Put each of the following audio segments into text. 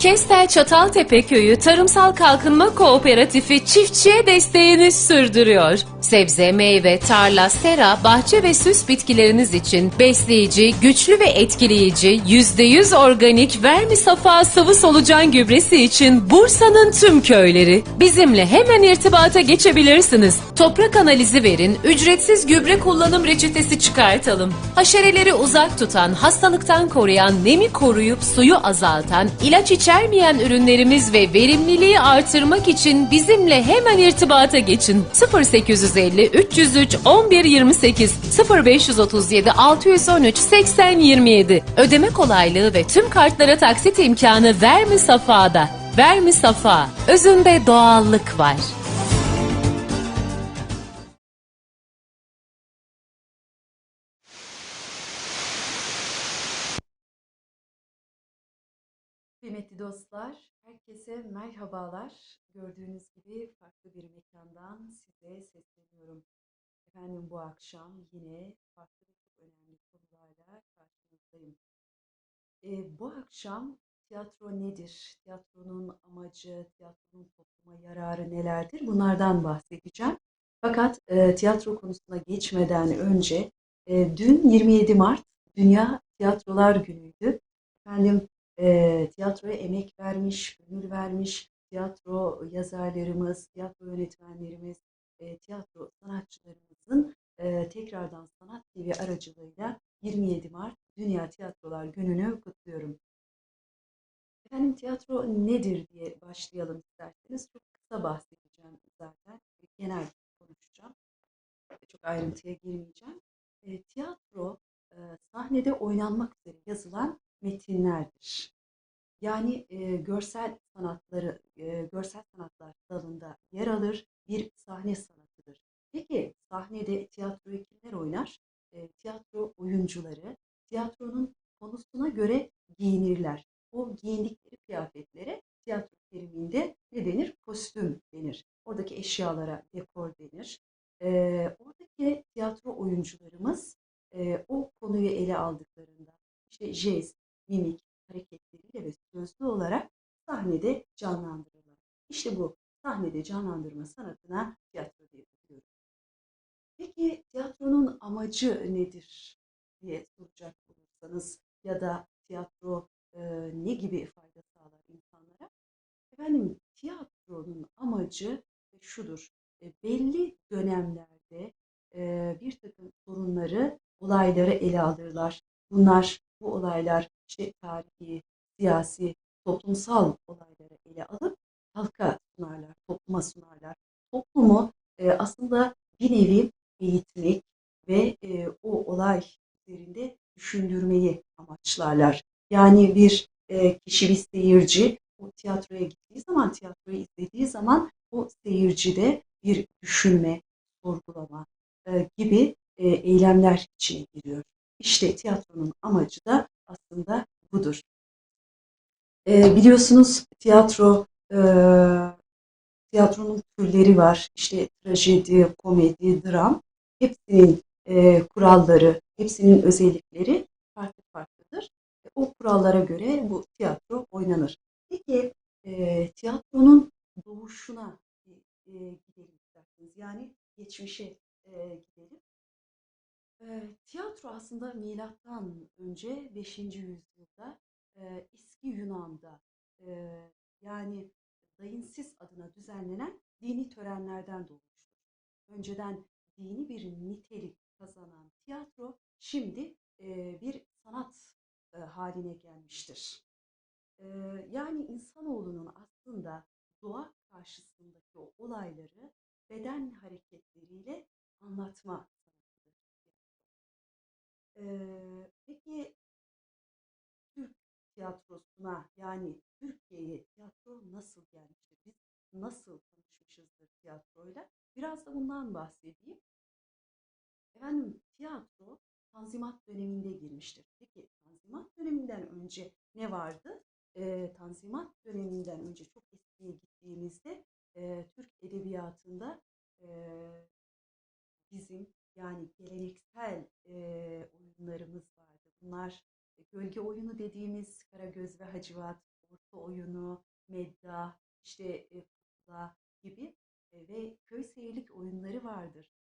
Kestel Çataltepe Köyü Tarımsal Kalkınma Kooperatifi çiftçiye desteğini sürdürüyor. Sebze, meyve, tarla, sera, bahçe ve süs bitkileriniz için besleyici, güçlü ve etkileyici, %100 organik vermi safa sıvı solucan gübresi için Bursa'nın tüm köyleri. Bizimle hemen irtibata geçebilirsiniz. Toprak analizi verin, ücretsiz gübre kullanım reçetesi çıkartalım. Haşereleri uzak tutan, hastalıktan koruyan, nemi koruyup suyu azaltan, ilaç içermeyen ürünlerimiz ve verimliliği artırmak için bizimle hemen irtibata geçin. 0850 303 11 28 0537 613 80 27 Ödeme kolaylığı ve tüm kartlara taksit imkanı Vermi Safa'da. Vermi Safa, özünde doğallık var. Kıymetli dostlar, herkese merhabalar. Gördüğünüz gibi farklı bir mekandan size sesleniyorum. Efendim bu akşam yine farklı çok önemli konularla karşınızdayım. Ee, bu akşam tiyatro nedir? Tiyatronun amacı, tiyatronun topluma yararı nelerdir? Bunlardan bahsedeceğim. Fakat e, tiyatro konusuna geçmeden önce e, dün 27 Mart Dünya Tiyatrolar Günü'ydü. Efendim e, tiyatroya emek vermiş, gönül vermiş tiyatro yazarlarımız, tiyatro yönetmenlerimiz, e, tiyatro sanatçılarımızın e, tekrardan Sanat TV aracılığıyla 27 Mart Dünya Tiyatrolar Günü'nü kutluyorum. Efendim tiyatro nedir diye başlayalım isterseniz. Çok kısa bahsedeceğim zaten. Genel konuşacağım. Çok ayrıntıya girmeyeceğim. E, tiyatro e, sahnede oynanmak üzere yazılan metinlerdir. Yani e, görsel sanatları, e, görsel sanatlar dalında yer alır bir sahne sanatıdır. Peki sahnede tiyatroyu kimler oynar? E, tiyatro oyuncuları tiyatronun konusuna göre giyinirler. O giyindikleri kıyafetlere tiyatro teriminde ne denir? Kostüm denir. Oradaki eşyalara dekor denir. E, oradaki tiyatro oyuncularımız e, o konuyu ele aldıklarında işte jest, mimik hareketleriyle ve sözlü olarak sahnede canlandırırlar. İşte bu sahnede canlandırma sanatına tiyatro diyebiliyoruz. Peki tiyatronun amacı nedir diye soracak olursanız ya da tiyatro e, ne gibi fayda sağlar insanlara? Efendim tiyatronun amacı şudur. E, belli dönemlerde e, bir takım sorunları, olayları ele alırlar. Bunlar, bu olaylar işte tarihi, siyasi, toplumsal olayları ele alıp halka sunarlar, topluma sunarlar. Toplumu e, aslında bir nevi eğitmek ve e, o olay üzerinde düşündürmeyi amaçlarlar. Yani bir e, kişi, bir seyirci o tiyatroya gittiği zaman, tiyatroyu izlediği zaman o seyircide bir düşünme, sorgulama e, gibi e, eylemler içine giriyor. İşte tiyatronun amacı da aslında budur. E, biliyorsunuz tiyatro e, tiyatronun türleri var. İşte trajedi, komedi, dram. Hepsinin e, kuralları, hepsinin özellikleri farklı farklıdır. E, o kurallara göre bu tiyatro oynanır. Peki e, tiyatronun doğuşuna e, e, gidelim isterseniz. Yani geçmişe e, gidelim. Tiyatro aslında milattan önce 5. yüzyılda e, eski Yunan'da e, yani Dayınsis adına düzenlenen dini törenlerden doğmuştur. Önceden dini bir nitelik kazanan tiyatro şimdi e, bir sanat e, haline gelmiştir. E, yani insanoğlunun aslında doğa karşısındaki o olayları beden hareketleriyle anlatma. Peki Türk tiyatrosuna yani Türkiye'ye tiyatro nasıl gelmiştir? Biz nasıl tanışmışızdır tiyatroyla? Biraz da bundan bahsedeyim. Efendim tiyatro Tanzimat döneminde girmiştir. Peki Tanzimat döneminden önce ne vardı? Ee, Tanzimat döneminden önce çok eskiye gittiğimizde e, Türk edebiyatında e, bizim yani geleneksel e, oyunlarımız vardı. Bunlar e, gölge oyunu dediğimiz Karagöz ve Hacivat, tiyatro oyunu, medda, işte e, pusula gibi e, ve köy seyirlik oyunları vardır.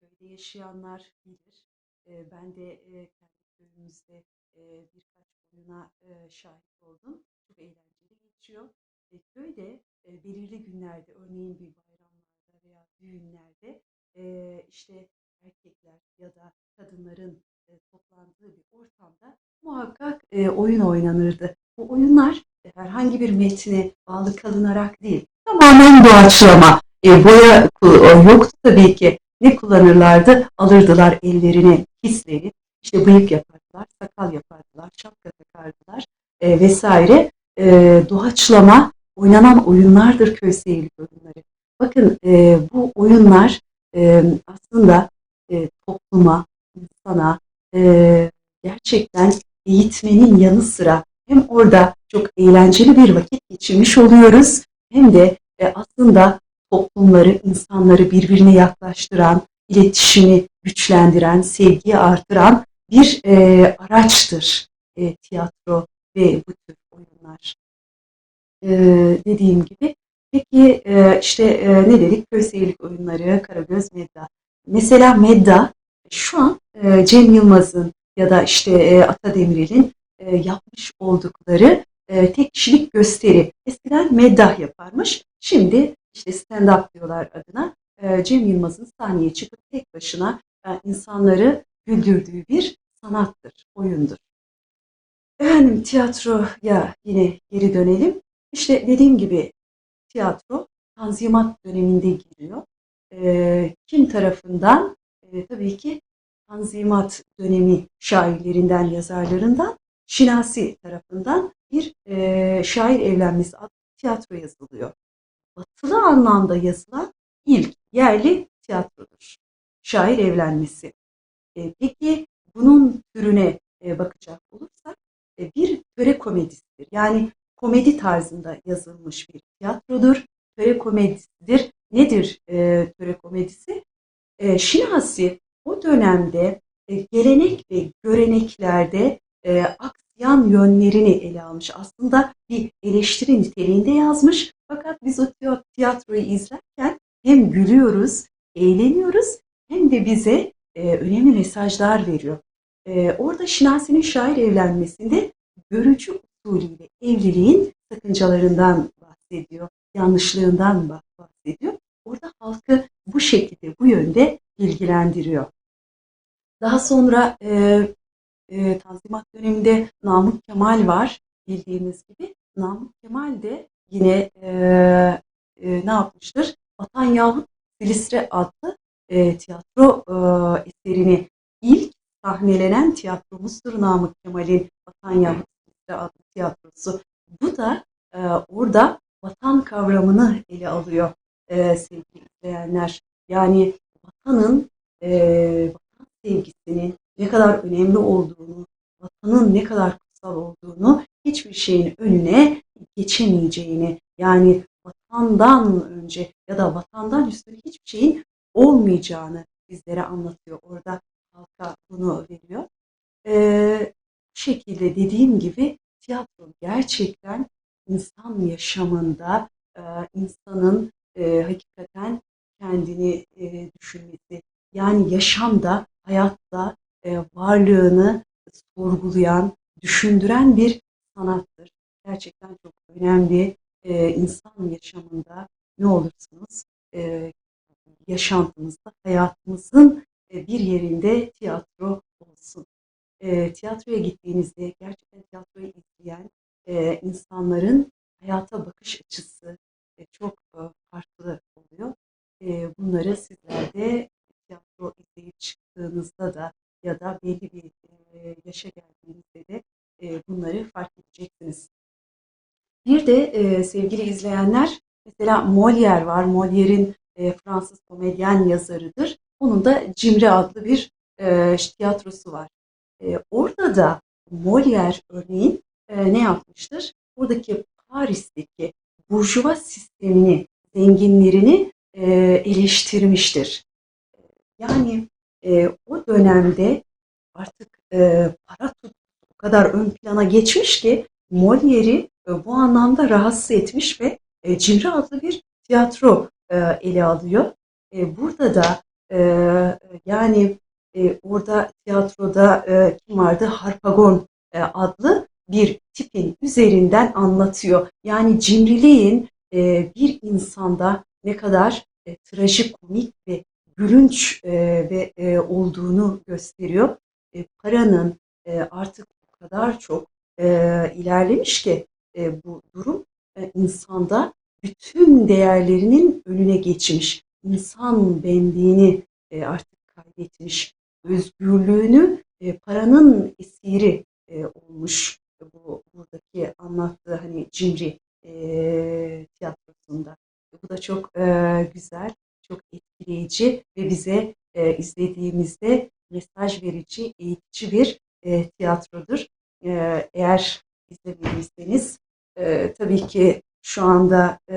Köyde yaşayanlar bilir. E, ben de e, kendi köyümüzde e, birkaç oyuna e, şahit oldum. Çok eğlenceli geçiyor. E, köyde e, belirli günlerde, örneğin bir bayramlarda veya düğünlerde e, işte erkekler ya da kadınların e, toplandığı bir ortamda muhakkak e, oyun oynanırdı. Bu oyunlar e, herhangi bir metne bağlı kalınarak değil, tamamen doğaçlama. E, boya ku- yoktu tabii ki. Ne kullanırlardı? Alırdılar ellerine hisleri, işte bıyık yapardılar, sakal yapardılar, şapka takardılar e, vesaire. E, doğaçlama oynanan oyunlardır köy seyirlik oyunları. Bakın e, bu oyunlar e, aslında e, topluma, insana e, gerçekten eğitmenin yanı sıra hem orada çok eğlenceli bir vakit geçirmiş oluyoruz hem de e, aslında toplumları, insanları birbirine yaklaştıran, iletişimi güçlendiren, sevgiyi artıran bir e, araçtır e, tiyatro ve bu tür oyunlar. E, dediğim gibi. Peki e, işte e, ne dedik? Köy seyirlik oyunları, Karagöz, Medda. Mesela Medda şu an e, Cem Yılmaz'ın ya da işte e, Ata Demirel'in e, yapmış oldukları e, tek kişilik gösteri. Eskiden meddah yaparmış. Şimdi işte stand-up diyorlar adına. Cem Yılmaz'ın sahneye çıkıp tek başına insanları güldürdüğü bir sanattır, oyundur. Efendim tiyatroya yine geri dönelim. İşte dediğim gibi tiyatro Tanzimat döneminde giriyor. E, kim tarafından? E, tabii ki Tanzimat dönemi şairlerinden, yazarlarından Şinasi tarafından bir e, şair evlenmesi adlı tiyatro yazılıyor. Batılı anlamda yazılan ilk yerli tiyatrodur. Şair evlenmesi. E, peki bunun türüne e, bakacak olursak e, bir töre komedisidir. Yani komedi tarzında yazılmış bir tiyatrodur. Töre komedisidir. Nedir e, töre komedisi? E, Şinasi o dönemde e, gelenek ve göreneklerde e, aksayan yönlerini ele almış. Aslında bir eleştiri niteliğinde yazmış. Fakat biz o tiyatroyu izlerken hem gülüyoruz, eğleniyoruz hem de bize e, önemli mesajlar veriyor. E, orada Şinasi'nin şair evlenmesinde görücü usulüyle evliliğin sakıncalarından bahsediyor, yanlışlığından bah- bahsediyor. Orada halkı bu şekilde, bu yönde bilgilendiriyor. Daha sonra e, e, Tanzimat döneminde Namık Kemal var bildiğimiz gibi. Namık Kemal de yine e, e, ne yapmıştır? Vatan Yahut Filistre adlı e, tiyatro e, eserini ilk sahnelenen tiyatromuzdur Namık Kemal'in Vatan Yahut Filistre adlı tiyatrosu. Bu da e, orada vatan kavramını ele alıyor e, sevgili izleyenler. Yani vatanın e, vatan sevgisinin ne kadar önemli olduğunu, vatanın ne kadar kutsal olduğunu, hiçbir şeyin önüne geçemeyeceğini, yani vatandan önce ya da vatandan üstün hiçbir şeyin olmayacağını bizlere anlatıyor. Orada halka bunu veriyor. Ee, bu şekilde dediğim gibi tiyatro gerçekten insan yaşamında e, insanın e, hakikaten kendini e, düşünmesi, yani yaşamda, hayatta e, varlığını sorgulayan, düşündüren bir sanattır. Gerçekten çok önemli. E, insan yaşamında ne olursunuz e, yaşantımızda, hayatımızın e, bir yerinde tiyatro olsun. E, tiyatroya gittiğinizde gerçekten tiyatroyu izleyen e, insanların hayata bakış açısı çok e, farklı oluyor. E, bunları sizler de tiyatro izleyip çıktığınızda da ya da belli bir e, yaşa geldiğinizde de e, bunları fark edeceksiniz. Bir de e, sevgili izleyenler mesela Molière var. Molière'in e, Fransız komedyen yazarıdır. Onun da Cimri adlı bir e, tiyatrosu var. E, orada da Molière örneğin e, ne yapmıştır? Oradaki Paris'teki burjuva sistemini, zenginlerini e, eleştirmiştir. Yani e, o dönemde artık e, para tutkusu o kadar ön plana geçmiş ki Molière'i e, bu anlamda rahatsız etmiş ve e, Cimri adlı bir tiyatro e, ele alıyor. E, burada da e, yani e, orada tiyatroda e, kim vardı? Harpagon e, adlı bir tipin üzerinden anlatıyor. Yani cimriliğin e, bir insanda ne kadar e, trajikomik ve gülünç e, ve e, olduğunu gösteriyor. E, paranın e, artık o kadar çok e, ilerlemiş ki e, bu durum e, insanda bütün değerlerinin önüne geçmiş. İnsan benliğini e, artık kaybetmiş. Özgürlüğünü e, paranın esiri e, olmuş. Bu buradaki anlattığı hani cimri e, tiyatrosunda. Bu da çok e, güzel, çok etkileyici ve bize e, izlediğimizde mesaj verici, eğitici bir e, tiyatrodur. E, eğer izlemediyseniz e, tabii ki şu anda e,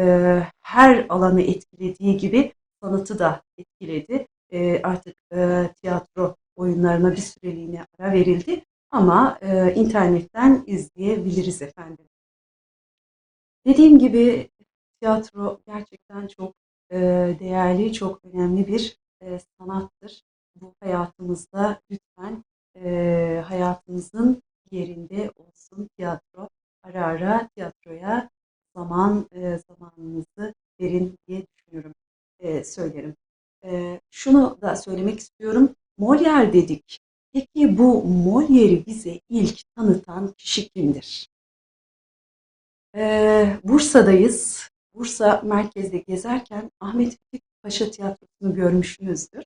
her alanı etkilediği gibi sanatı da etkiledi. E, artık e, tiyatro oyunlarına bir süreliğine ara verildi ama e, internetten izleyebiliriz efendim. Dediğim gibi tiyatro gerçekten çok e, değerli, çok önemli bir e, sanattır. Bu hayatımızda lütfen e, hayatımızın yerinde olsun tiyatro. Ara ara tiyatroya zaman e, zamanınızı verin diye düşünüyorum, e, söylerim. E, şunu da söylemek istiyorum. Molière dedik. Bu Molière'i bize ilk tanıtan kişi kimdir? Ee, Bursa'dayız. Bursa merkezde gezerken Ahmet Vefik Paşa tiyatrosunu görmüşsünüzdür.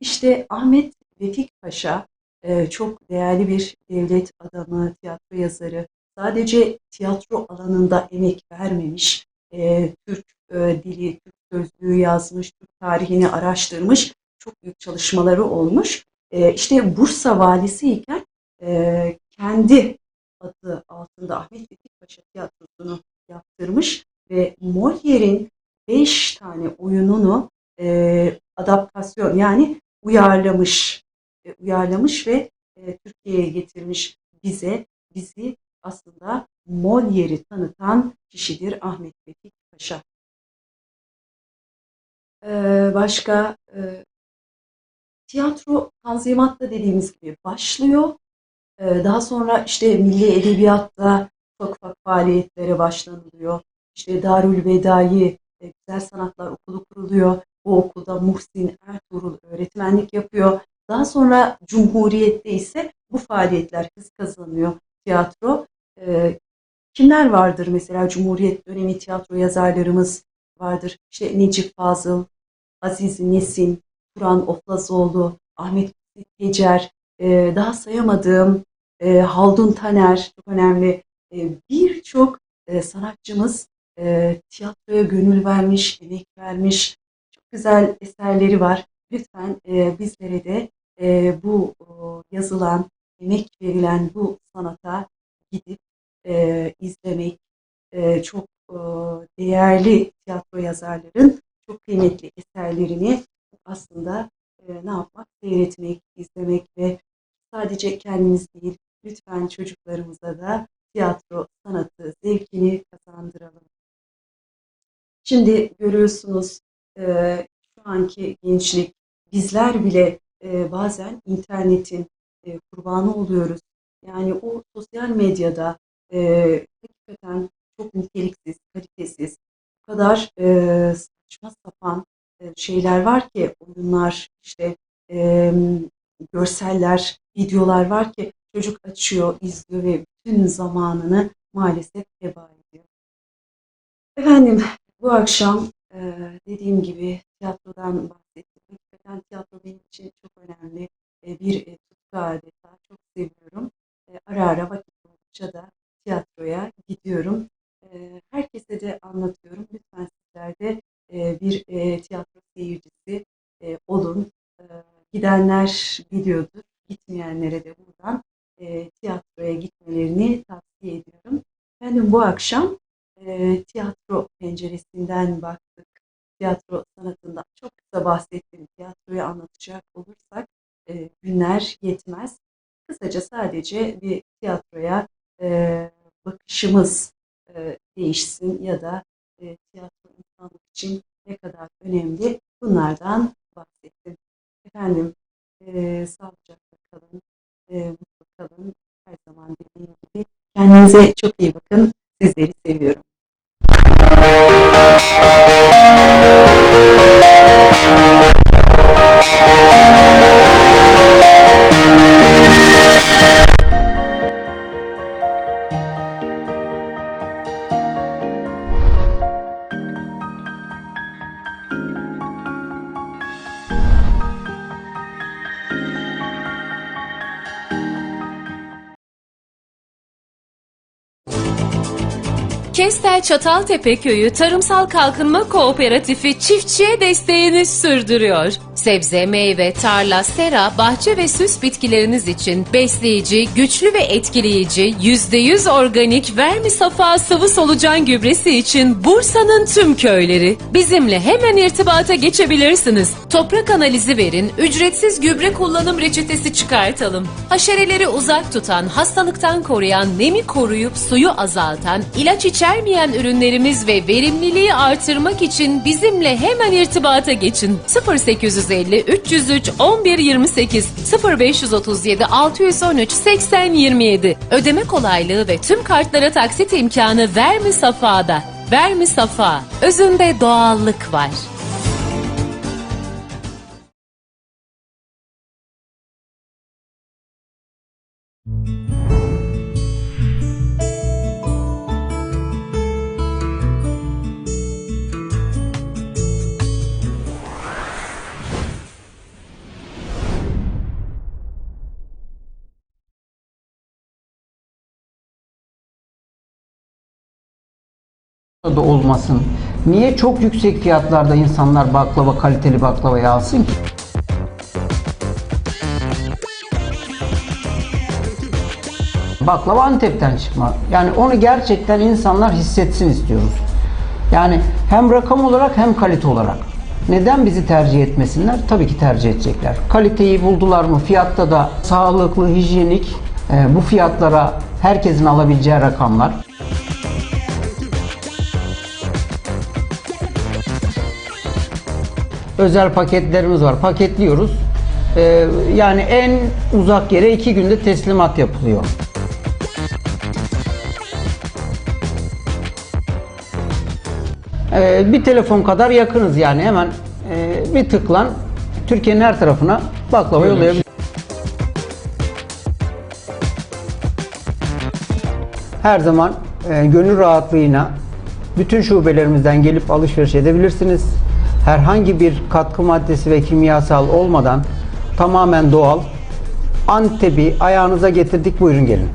İşte Ahmet Vefik Paşa e, çok değerli bir devlet adamı, tiyatro yazarı. Sadece tiyatro alanında emek vermemiş, e, Türk e, dili, Türk sözlüğü yazmış, Türk tarihini araştırmış, çok büyük çalışmaları olmuş. E, işte Bursa valisiyken e, kendi adı altında Ahmet Vefik Paşa tiyatrosunu yaptırmış ve Molière'in beş tane oyununu e, adaptasyon yani uyarlamış, e, uyarlamış ve e, Türkiye'ye getirmiş bize, bizi aslında Molière'i tanıtan kişidir Ahmet Vefik Paşa. Ee, başka e, tiyatro Tanzimat'ta dediğimiz gibi başlıyor. Ee, daha sonra işte Milli Edebiyat'ta ufak ufak faaliyetlere başlanılıyor. İşte Darül Bedai e, Güzel Sanatlar Okulu kuruluyor. Bu okulda Muhsin Ertuğrul öğretmenlik yapıyor. Daha sonra Cumhuriyet'te ise bu faaliyetler hız kazanıyor. Tiyatro. Ee, kimler vardır mesela Cumhuriyet dönemi tiyatro yazarlarımız vardır. İşte Necip Fazıl, Aziz Nesin, Turan Oflazoğlu, Ahmet Tecer, e, daha sayamadığım e, Haldun Taner çok önemli. E, Birçok e, sanatçımız e, tiyatroya gönül vermiş, emek vermiş. Çok güzel eserleri var. Lütfen e, bizlere de e, bu o, yazılan, emek verilen bu sanata gidip e, izlemek, e, çok e, değerli tiyatro yazarların çok kıymetli eserlerini aslında e, ne yapmak? Seyretmek, izlemek ve sadece kendimiz değil, lütfen çocuklarımıza da tiyatro sanatı zevkini kazandıralım. Şimdi görüyorsunuz e, şu anki gençlik, bizler bile e, bazen internetin e, kurbanı oluyoruz. Yani o sosyal medyada e, hakikaten çok niteliksiz, kalitesiz, o kadar e, saçma sapan şeyler var ki, oyunlar, işte e, görseller, videolar var ki çocuk açıyor, izliyor ve bütün zamanını maalesef heba ediyor. Efendim bu akşam e, dediğim gibi tiyatrodan bahsettim. Hakikaten tiyatro benim için çok önemli e, bir e, tutku adeta. Çok seviyorum. E, ara ara vakit buldukça da tiyatroya gidiyorum. E, herkese de anlatıyorum. Lütfen bir e, tiyatro seyircisi e, olun. E, gidenler biliyordur. Gitmeyenlere de buradan e, tiyatroya gitmelerini tavsiye ediyorum. Efendim bu akşam e, tiyatro penceresinden baktık. Tiyatro sanatından çok kısa bahsettim. Tiyatroyu anlatacak olursak e, günler yetmez. Kısaca sadece bir tiyatroya e, bakışımız e, değişsin ya da e, tiyatro insanlık için ne kadar önemli bunlardan bahsettim. Efendim e, sağlıcakla kalın, e, mutlu kalın. Her zaman dediğim gibi kendinize çok iyi bakın. Sizleri seviyorum. Kestel Çataltepe Köyü Tarımsal Kalkınma Kooperatifi çiftçiye desteğini sürdürüyor. Sebze, meyve, tarla, sera, bahçe ve süs bitkileriniz için besleyici, güçlü ve etkileyici, %100 organik vermi safa sıvı solucan gübresi için Bursa'nın tüm köyleri. Bizimle hemen irtibata geçebilirsiniz. Toprak analizi verin, ücretsiz gübre kullanım reçetesi çıkartalım. Haşereleri uzak tutan, hastalıktan koruyan, nemi koruyup suyu azaltan, ilaç içermeyen ürünlerimiz ve verimliliği artırmak için bizimle hemen irtibata geçin. 0850 303 11 28 0537 613 80 27 Ödeme kolaylığı ve tüm kartlara taksit imkanı Vermi Safa'da. Vermi Safa, özünde doğallık var. Da olmasın. Niye çok yüksek fiyatlarda insanlar baklava, kaliteli baklavayı alsın ki? Baklava Antep'ten çıkma. Yani onu gerçekten insanlar hissetsin istiyoruz. Yani hem rakam olarak hem kalite olarak. Neden bizi tercih etmesinler? Tabii ki tercih edecekler. Kaliteyi buldular mı? Fiyatta da sağlıklı, hijyenik, e, bu fiyatlara herkesin alabileceği rakamlar. Özel paketlerimiz var. Paketliyoruz. Ee, yani en uzak yere iki günde teslimat yapılıyor. Ee, bir telefon kadar yakınız yani hemen e, bir tıklan Türkiye'nin her tarafına baklava yollayabilir. Her zaman e, gönül rahatlığıyla bütün şubelerimizden gelip alışveriş edebilirsiniz. Herhangi bir katkı maddesi ve kimyasal olmadan tamamen doğal Antep'i ayağınıza getirdik buyurun gelin.